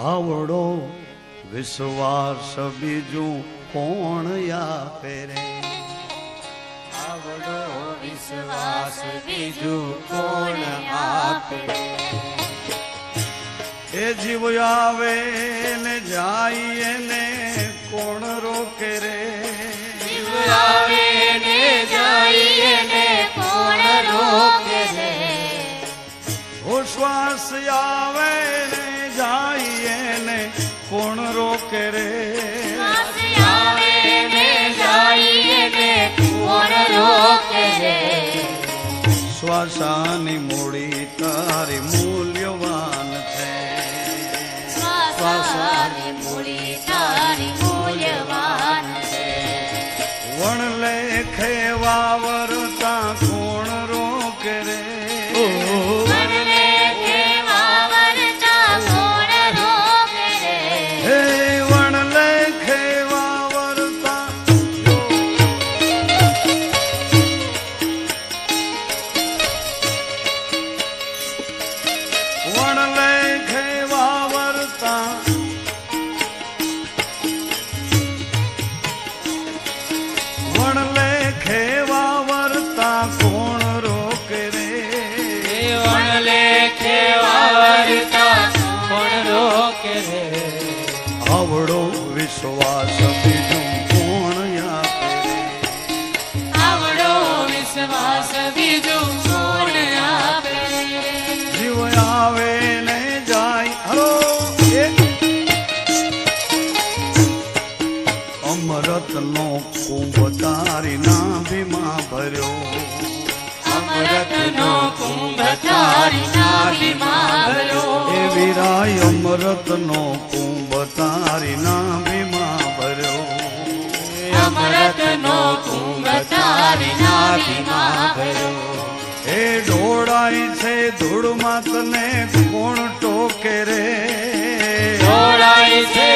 આવડો વિશ્વાસ બીજું કોણ આપે રે? આવડો વિશ્વાસ બીજું કોણ આપે એ જીવ આવે ને જાય ને કોણ રોકે રે? જીવ આવે ને જાય ને કોણ રોકે રે? શ્વાસ આવે ને જાય કોણ રોકે રે? શ્વાસાની મૂડી તારી મૂલ્યવાન છે. શ્વાસાની મૂડી તારી મૂલ્યવાન છે. વણ લેખે વાવરતા આવડો વિશ્વાસ બીજું કોણ આપે? આવડો વિશ્વાસ બીજું કોણ આપે? જીવ આવે ને જાય. એ. અમરત નો કુંભ તારી નાભીમાં ભર્યો. અમૃતનો કુંભ તારી નાભીમાં ભર્યો એ વીરાય કુંભ તારી નાભીમાં ભર્યો ભર્યો હે ઢોળાય છે ધૂળમાં તને કોણ ટોકે રે? ઢોળાય છે